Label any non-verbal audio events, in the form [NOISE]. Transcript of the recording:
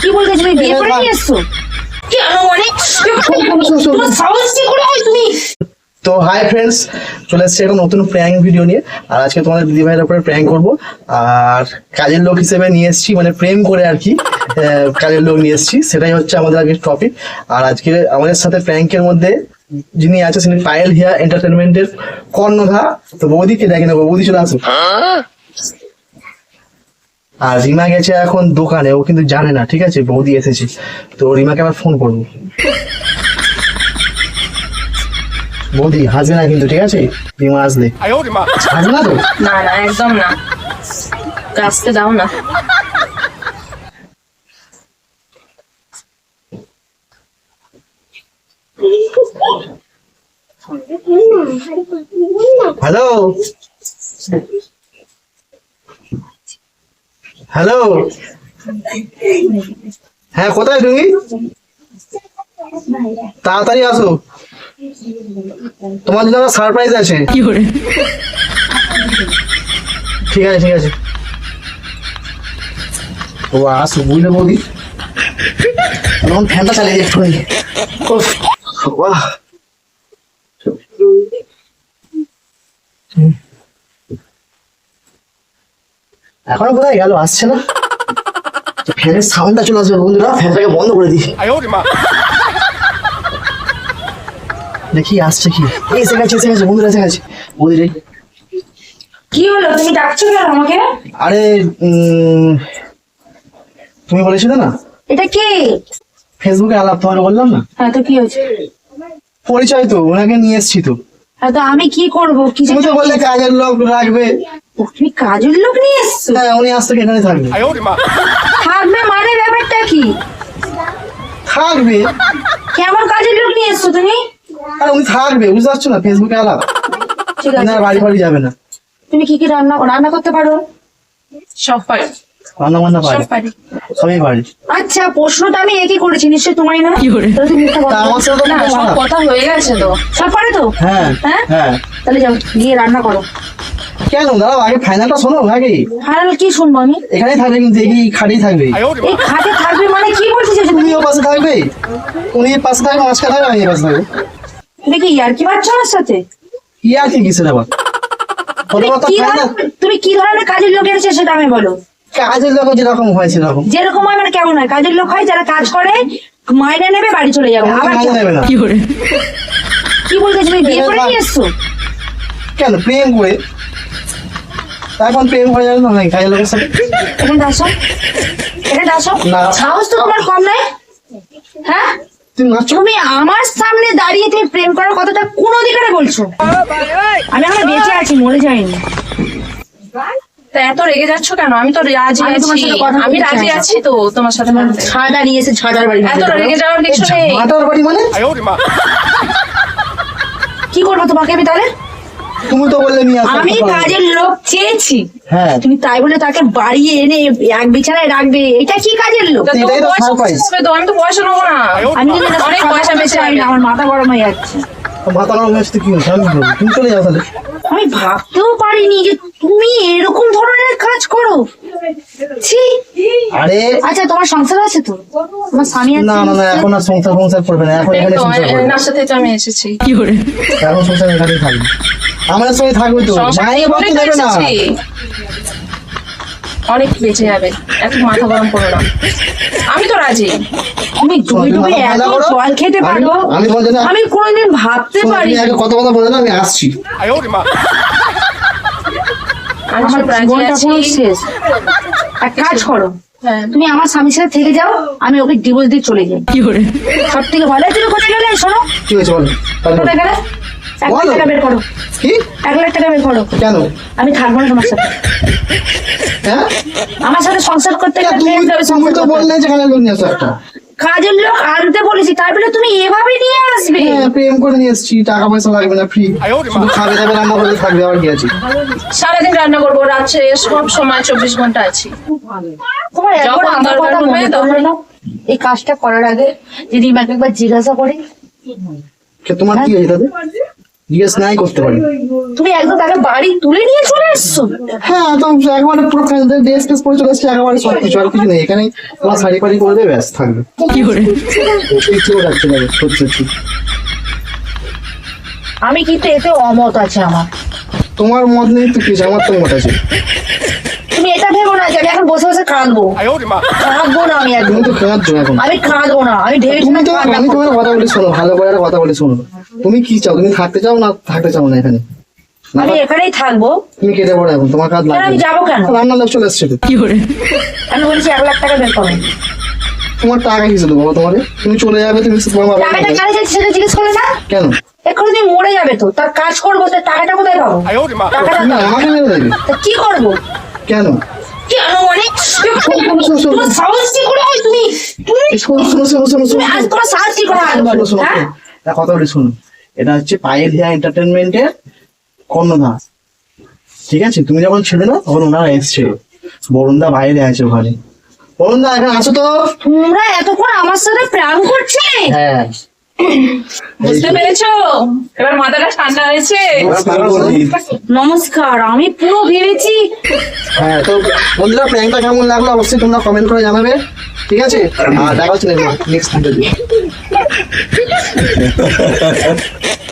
কি বলতে তুমি? বিয়ে করে নিয়ে এসছো? কেন সাহস কি করে হয় তুমি? তো হাই ফ্রেন্ডস চলে এসেছি একটা নতুন প্র্যাঙ্ক ভিডিও নিয়ে। আর আজকে তোমাদের দিদি ভাইয়ের উপরে প্র্যাঙ্ক করব। আর কাজের লোক হিসেবে নিয়ে এসেছি মানে প্রেম করে আর কি আহ, কাজের লোক নিয়ে এসেছি। সেটাই হচ্ছে আমাদের আজকে টপিক আর আজকে আমাদের সাথে প্র্যাঙ্কের মধ্যে যিনি আছে তিনি পায়েল হিয়া এন্টারটেনমেন্টের কর্ণধা তো বৌদিকে দেখে নেব। বৌদি চলে আসো আর রিমা গেছে এখন দোকানে ও কিন্তু জানে না ঠিক আছে? বৌদি এসেছে। তো রিমাকে আবার ফোন করব। বৌদি হাসবে না কিন্তু ঠিক আছে? রিমা আসলে হাসবে না তো? না না একদম না। কাজতে দাও না। হ্যালো হ্যালো হ্যাঁ কোথায় তুমি? তাড়াতাড়ি আসো। তোমার জন্য আমার সারপ্রাইজ আছে। ঠিক আছে ঠিক আছে। ও আসো বুঝলে বৌদি? তখন ফ্যানটা চালিয়ে বাহ। এখনও কোথায় গেল আসছে না? ফ্যানের সাউন্ডটা চলে আসবে বন্ধুরা ফ্যানটাকে বন্ধ করে দিই। দেখি আসছে কি? এই এসে গেছে এসে গেছে বন্ধুরা এসে গেছে বৌদি রে। কি হলো? তুমি ডাকছো কেন আমাকে? আরে উম, তুমি বলেছিলে না? এটা কে? ফেসবুকে আলাপ তোমাকে বললাম না? হ্যাঁ তো কি হয়েছে? পরিচয় তো ওনাকে নিয়ে এসছি তো। হ্যাঁ তো আমি কি করব? কিছু তো বললে কাজের লোক রাখবে। তুমি কাজের লোক নিয়ে এসছো? হ্যাঁ উনি আজ থেকে এখানে থাকবে। থাকবে মানে ব্যাপারটা কি? থাকবে? কেমন কাজের লোক নিয়ে এসছো তুমি? আর উনি থাকবে বুঝতে পারছ না? ফেসবুকে আলাপ ঠিক আছে। আর বাড়ি বাড়ি যাবে না। তুমি কি কি রান্না রান্না করতে পারো? সব পারি। রান্না বান্না পারে সব পারি? সবই পারে। আচ্ছা প্রশ্নটা আমি একই করেছি নিশ্চয়ই তোমারই না? কথা আমার সাথে কথা সব কথা হয়ে গেছে তো। সব পারে তো? হ্যাঁ হ্যাঁ? হ্যাঁ। তাহলে যাও গিয়ে রান্না করো। কেন? দাঁড়াও আগে ফাইনালটা শোনো আগে ফাইনাল কি শুনব আমি? এখানেই থাকবে কিন্তু এই খাটেই থাকবে। এই খাটে থাকবে মানে কি বলতে চাইছো তুমি তুমিও পাশে থাকবে? উনি পাশে থাকবে মাঝখানে থাকবে আমি পাশে থাকব। দেখি ইয়ার কি বাচ্চা আমার সাথে? কি আর কি কিসের আবার তুমি কি ধরনের- তুমি কি ধরনের কাজের লোক এনেছে সেটা আমি বলো। কাজের লোক যেরকম হয় সেরকম। যেরকম হয় মানে কেমন হয়? কাজের লোক হয় যারা কাজ করে মাইনে নেবে বাড়ি চলে যাবে। আবার নেবে না। কি বলতে তুমি? বিয়ে করে নিয়ে এসছো? কেন? প্রেম করে। এখন প্রেম করে যাবে না কাজের লোকের সাথে এখানে আসো এখানে আসো সাহস তো তোমার কম নাই। হ্যাঁ? তুমি আমার সামনে দাঁড়িয়ে তুমি প্রেম করার কথাটা কোন অধিকারে বলছো? আমি এখন বেঁচে আছি মরে যাইনি। তা এত রেগে যাচ্ছ কেন? আমি তো রাজি আছি। কথা আমি রাজি আছি তো তোমার সাথে। ছাড়া নিয়ে এসে ছাড়ার বাড়ি এত রেগে যাওয়ার কিছু নেই। বাড়ি মানে? কি করব তোমাকে আমি তাহলে? তুমি তো বললে নিয়ে আসো আমি কাজের লোক চেয়েছি। হ্যাঁ। তুমি তাই বলে তাকে বাড়িয়ে এনে এক বিছানায় রাখবে এটা কি কাজের লোক? তা এটাই তো। তো আমি তো পয়সা নেব না। আমি কিন্তু অনেক পয়সা বেশি আমি না, আমার মাথা গরম হয়ে যাচ্ছে। মাথা গরম হয়ে যাচ্ছে কি হচ্ছে আমি তুমি চলে যাও তাহলে। আমি ভাবতেও পারিনি যে তুমি এরকম ধরনের কাজ করো। ছি। আরে। আচ্ছা তোমার সংসার আছে তো? তোমার স্বামী আছে? না না না এখন আর সংসার সংসার করবে না এখন এই এখানে সংসার করবে। এনার সাথে তো আমি এসেছি। এখন সংসার এখানেই থাকবে। আমাদের সঙ্গে থাকবে তো? সংসার মায়ের বলতে দেবে না? এসেছি। অনেক বেঁচে যাবে। এত মাথা গরম করো না। আমি তো রাজি। তুমি ডুবে ডুবে এত জল খেতে আমি- পারো আমি আমি কোনোদিন ভাবতে পারি আগে কথা কথা বলে না আমি আসছি। আমি আমার সব রাজি জীবনটা আছি। পুরো শেষ। এক কাজ করো। হ্যাঁ। তুমি আমার স্বামীর সাথে থেকে যাও আমি ওকে ডিভোর্স দিয়ে চলে যাই। কি করে? সব থেকে ভালো তুমি কোথায় গেলে? শোনো। কি হয়েছে বলো। কোথায় গেলে? এক লাখ টাকা বের করো। কি? এক লাখ টাকা বের করো। কেন? আমি থাকব না তোমার সাথে। হ্যাঁ? আমার সাথে সংসার করতে গেলে তুমি তো। বললে লোক নিয়ে আসো একটা। কাজের লোক আনতে বলেছি তাই বলে তুমি এভাবে নিয়ে আসবে? হ্যাঁ প্রেম করে নিয়ে এসছি টাকা পয়সা লাগবে না ফ্রি শুধু খাবে দাবে রান্না করে থাকবে আবার কি আছে? সারাদিন রান্না করব রাত্রে সব সময় চব্বিশ ঘণ্টা আছি। তোমার যখন আমার কথা হবে মনে তখন- না? এই কাজটা করার আগে যদি একবার জিজ্ঞাসা করি কে তোমার কি হয়েছে জিজ্ঞেস নাই করতে পারি। তুমি একদম তাকে বাড়ি তুলে নিয়ে চলে এসছো? হ্যাঁ তো একেবারে পুরো ড্রেস ফ্রেস পরে চলে এসছি একেবারে সব কিছু আর কিছু নেই। এখানে তোমার শাড়ি ফাড়ি করে দেবে ব্যাস থাকবে। কি করে? কিছু যাবে সত্যি সত্যি। আমি কিন্তু এতে অমত আছে আমার। তোমার মত নেই তো কিছু আমার তো মত আছে। যে আমি এখন বসে বসে কাঁদবো। কাঁদবো না আমি একদম। তুমি তো কাঁদছো এখন। আমি কাঁদবো না আমি ঢের তুমি তো আমি তোমার কথা বলি শোনো ভালো করে কথা বলি শোনো। তুমি কি চাও? তুমি থাকতে চাও না থাকতে চাও না এখানে? আমি এখানেই থাকব। তুমি কেটে পড়ো এখন তোমার কাজ লাগবে আমি যাব কেন? রান্নার লোক চলে এসছে। কি করে? আমি বলছি এক লাখ টাকা বের করো। তোমার টাকা কিছু দেবো বাবা তোমাকে তুমি চলে যাবে তুমি তোমার টাকাটা কারে যাচ্ছে সেটা জিজ্ঞেস করলে না? কেন? এখন তুমি মরে যাবে তো। তার কাজ করব তার টাকাটা কোথায় পাবো? টাকাটা আমাকে কি করব? কেন? কথা বলি শুনুন এটা হচ্ছে পায়েল এন্টারটেনমেন্টের কর্ণধার। ঠিক আছে? তুমি যখন ছিলে না তখন ওনারা এসছে। বরুণদা বাইরে আছে ওখানে। বরুণদা এখানে আসো তো। তোমরা এতক্ষণ আমার সাথে প্রাণ করছে হ্যাঁ। বুঝতে পেরেছ? এবার মাথাটা ঠান্ডা হয়েছে? নমস্কার আমি পুরো ভেবেছি হ্যাঁ তো বন্ধুরা প্র্যাঙ্কটা কেমন লাগল? অবশ্যই তোমরা কমেন্ট করে জানাবে। ঠিক আছে? আর দেখা হচ্ছে নেক্সট ভিডিও [LAUGHS]